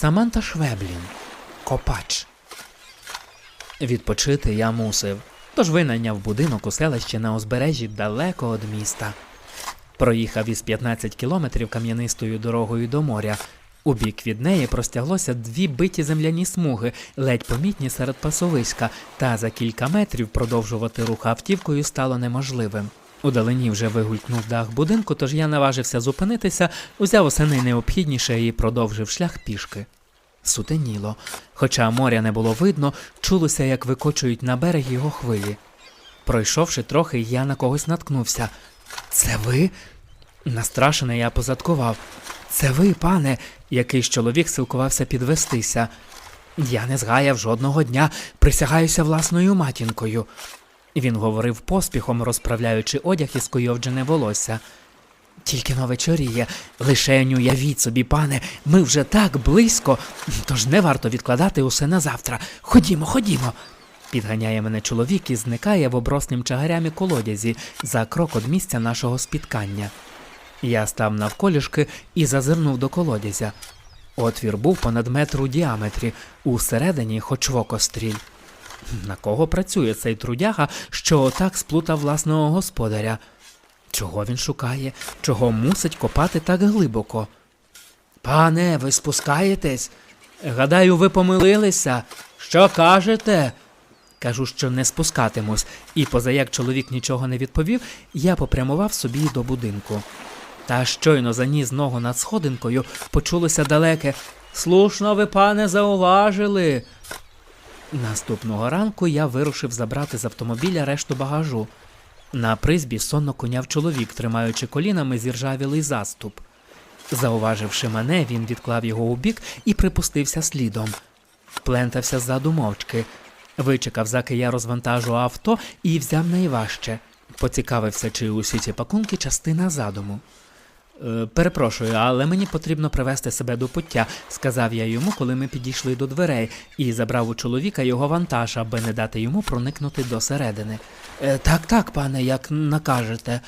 Саманта Швеблін. Копач. Відпочити я мусив, тож винайняв будинок у селищі на узбережжі далеко від міста. Проїхав із 15 кілометрів кам'янистою дорогою до моря. У бік від неї простяглося дві биті земляні смуги, ледь помітні серед пасовиська, та за кілька метрів продовжувати рух автівкою стало неможливим. Удалині вже вигулькнув дах будинку, тож я наважився зупинитися, узяв усе найнеобхідніше і продовжив шлях пішки. Сутеніло. Хоча моря не було видно, чулося, як викочують на берег його хвилі. Пройшовши трохи, я на когось наткнувся. Це ви? Настрашений я позадкував. Це ви, пане, якийсь чоловік силкувався підвестися. Я не згаяв жодного дня, присягаюся власною матінкою. Він говорив поспіхом, розправляючи одяг і скуйовджене волосся. Тільки но вечоріє, лишень уявіть собі, пане, ми вже так близько, тож не варто відкладати усе на завтра. Ходімо, ходімо. Підганяє мене чоловік і зникає в обросним чагарями колодязі за крок від місця нашого спіткання. Я став навколішки і зазирнув до колодязя. Отвір був понад метр у діаметрі, усередині хоч вокостріль. На кого працює цей трудяга, що отак сплутав власного господаря? Чого він шукає? Чого мусить копати так глибоко? Пане, ви спускаєтесь? Гадаю, ви помилилися. Що кажете? Кажу, що не спускатимусь, і позаяк чоловік нічого не відповів, я попрямував собі до будинку. Та щойно заніс ногу над сходинкою, почулося далеке Слушно ви, пане, зауважили. Наступного ранку я вирушив забрати з автомобіля решту багажу. На призбі сонно коняв чоловік, тримаючи колінами зіржавілий заступ. Зауваживши мене, він відклав його у бік і припустився слідом. Плентався ззаду мовчки. Вичекав, заки я розвантажу авто і взяв найважче. Поцікавився, чи усі ці пакунки частина задуму. «Е, Перепрошую, але мені потрібно привести себе до пуття, сказав я йому, коли ми підійшли до дверей, і забрав у чоловіка його вантаж, аби не дати йому проникнути до середини. «Е, Так, так, пане, як накажете.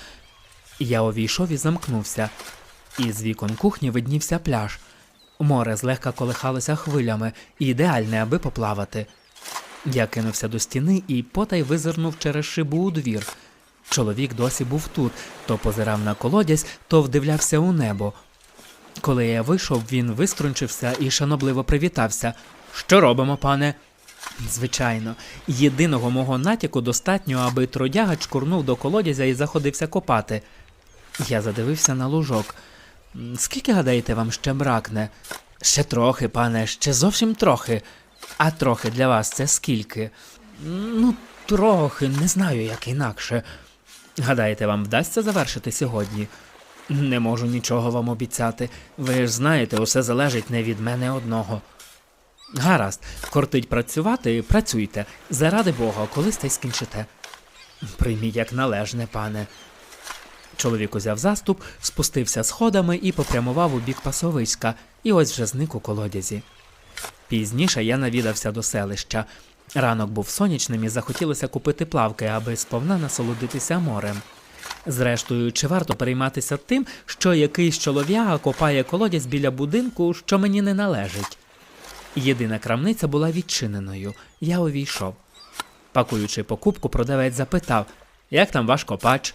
Я увійшов і замкнувся. Із вікон кухні виднівся пляж. Море злегка колихалося хвилями, ідеальне, аби поплавати. Я кинувся до стіни і потай визирнув через шибу у двір. Чоловік досі був тут, то позирав на колодязь, то вдивлявся у небо. Коли я вийшов, він виструнчився і шанобливо привітався. Що робимо, пане? Звичайно, єдиного мого натяку достатньо, аби трудяга чкурнув до колодязя і заходився копати. Я задивився на лужок. Скільки, гадаєте, вам ще бракне? Ще трохи, пане, ще зовсім трохи. А трохи для вас це скільки? Ну, трохи, не знаю, як інакше. Гадаєте, вам вдасться завершити сьогодні? Не можу нічого вам обіцяти. Ви ж знаєте, усе залежить не від мене одного. Гаразд, кортить працювати, працюйте. Заради Бога, колись та й скінчите. Прийміть як належне, пане. Чоловік узяв заступ, спустився сходами і попрямував у бік пасовиська, і ось вже зник у колодязі. Пізніше я навідався до селища. Ранок був сонячним і захотілося купити плавки, аби сповна насолодитися морем. Зрештою, чи варто перейматися тим, що якийсь чолов'яга копає колодязь біля будинку, що мені не належить? Єдина крамниця була відчиненою. Я увійшов. Пакуючи покупку, продавець запитав, як там ваш копач?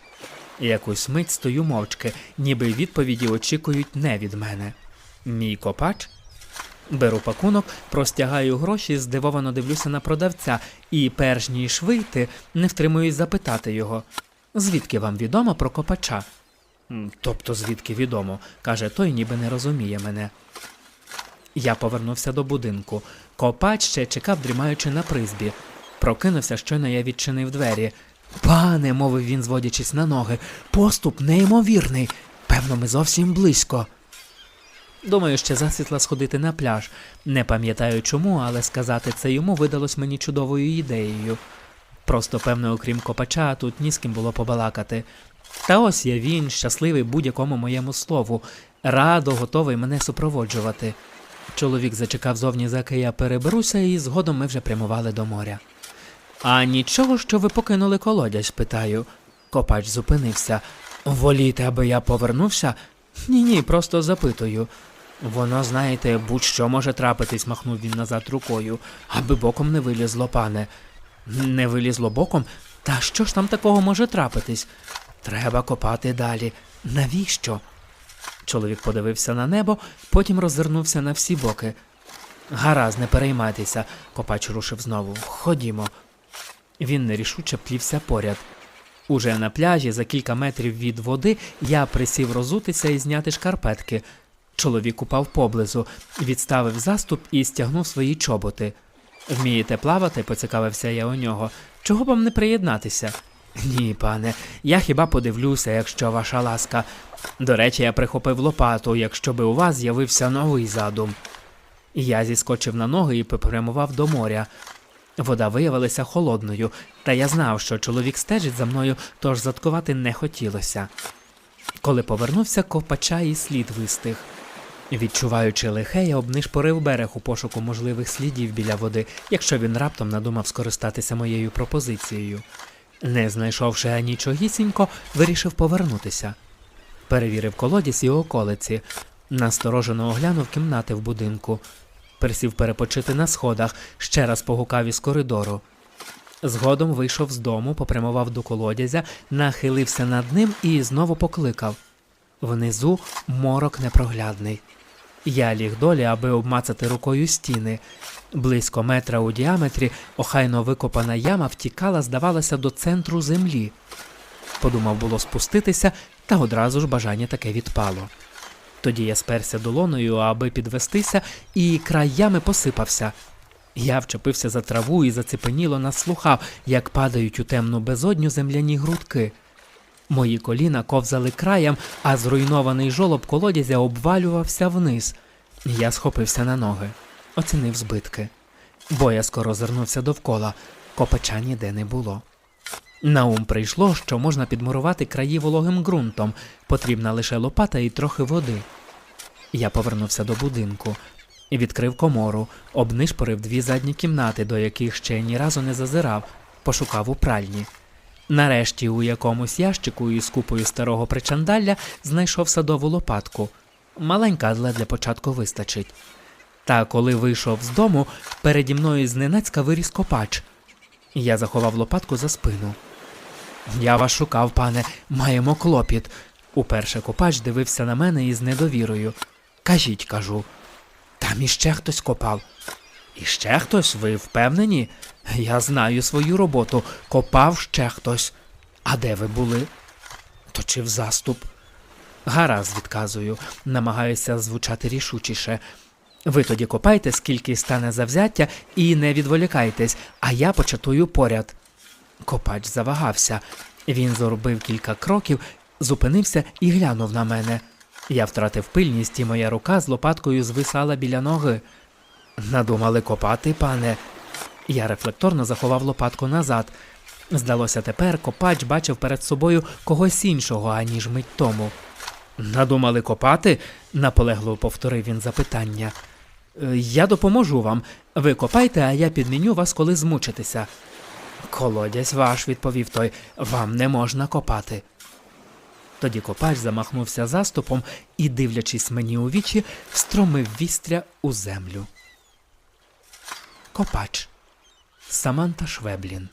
Якусь мить стою мовчки, ніби відповіді очікують не від мене. Мій копач? Беру пакунок, простягаю гроші, здивовано дивлюся на продавця, і, перш ніж вийти, не втримуюсь запитати його. Звідки вам відомо про копача? Тобто, звідки відомо, каже той, ніби не розуміє мене. Я повернувся до будинку. Копач ще чекав, дрімаючи на призбі. Прокинувся, щойно я відчинив двері. Пане, мовив він, зводячись на ноги, поступ неймовірний. Певно, ми зовсім близько. Думаю, ще засвітла сходити на пляж. Не пам'ятаю чому, але сказати це йому видалось мені чудовою ідеєю. Просто, певно, окрім копача, тут ні з ким було побалакати. Та ось я він, щасливий будь-якому моєму слову, радо готовий мене супроводжувати. Чоловік зачекав зовні, заки я переберуся, і згодом ми вже прямували до моря. А нічого, що ви покинули колодязь, питаю. Копач зупинився. Воліте, аби я повернувся? Ні, ні, просто запитую. Воно, знаєте, будь-що може трапитись, махнув він назад рукою, аби боком не вилізло, пане. Не вилізло боком? Та що ж там такого може трапитись? Треба копати далі. Навіщо? Чоловік подивився на небо, потім роззирнувся на всі боки. Гаразд, не переймайтеся, копач рушив знову. Ходімо. Він нерішуче плівся поряд. Уже на пляжі, за кілька метрів від води, я присів розутися і зняти шкарпетки. Чоловік упав поблизу, відставив заступ і стягнув свої чоботи. Вмієте плавати? поцікавився я у нього. Чого вам не приєднатися? Ні, пане, я хіба подивлюся, якщо ваша ласка. До речі, я прихопив лопату, якщо би у вас з'явився новий задум. Я зіскочив на ноги і попрямував до моря. Вода виявилася холодною, та я знав, що чоловік стежить за мною, тож заткувати не хотілося. Коли повернувся, копача і слід вистиг. Відчуваючи лихе, я обнишпорив берег у пошуку можливих слідів біля води, якщо він раптом надумав скористатися моєю пропозицією. Не знайшовши анічогісінько, вирішив повернутися. Перевірив колодязь і околиці, насторожено оглянув кімнати в будинку, присів перепочити на сходах, ще раз погукав із коридору. Згодом вийшов з дому, попрямував до колодязя, нахилився над ним і знову покликав. Внизу морок непроглядний. Я ліг долі, аби обмацати рукою стіни. Близько метра у діаметрі охайно викопана яма втікала, здавалося, до центру землі. Подумав було спуститися, та одразу ж бажання таке відпало. Тоді я сперся долоною, аби підвестися, і край ями посипався. Я вчепився за траву і зацепеніло наслухав, як падають у темну безодню земляні грудки. Мої коліна ковзали краєм, а зруйнований жолоб колодязя обвалювався вниз. Я схопився на ноги, оцінив збитки. Боязко розвернувся довкола, копача ніде не було. На ум прийшло, що можна підмурувати краї вологим ґрунтом, потрібна лише лопата і трохи води. Я повернувся до будинку, відкрив комору, обнишпорив дві задні кімнати, до яких ще ні разу не зазирав, пошукав у пральні. Нарешті у якомусь ящику із купою старого причандалля знайшов садову лопатку. Маленька, але для початку вистачить. Та коли вийшов з дому, переді мною зненацька виріс копач. Я заховав лопатку за спину. Я вас шукав, пане, маємо клопіт. Уперше копач дивився на мене із недовірою. Кажіть, кажу. Там іще хтось копав. Іще хтось, ви впевнені? Я знаю свою роботу. Копав ще хтось. А де ви були? Точив заступ. Гаразд, відказую, намагаюся звучати рішучіше. Ви тоді копайте, скільки стане завзяття, і не відволікайтесь, а я початую поряд. Копач завагався. Він зробив кілька кроків, зупинився і глянув на мене. Я втратив пильність, і моя рука з лопаткою звисала біля ноги. Надумали копати, пане. Я рефлекторно заховав лопатку назад. Здалося, тепер копач бачив перед собою когось іншого, аніж мить тому. Надумали копати? наполегливо повторив він запитання. «Е, Я допоможу вам. Ви копайте, а я підміню вас, коли змучитеся. Колодязь ваш, відповів той, вам не можна копати. Тоді копач замахнувся заступом і, дивлячись мені у вічі, встромив вістря у землю. Копач Саманта Швеблін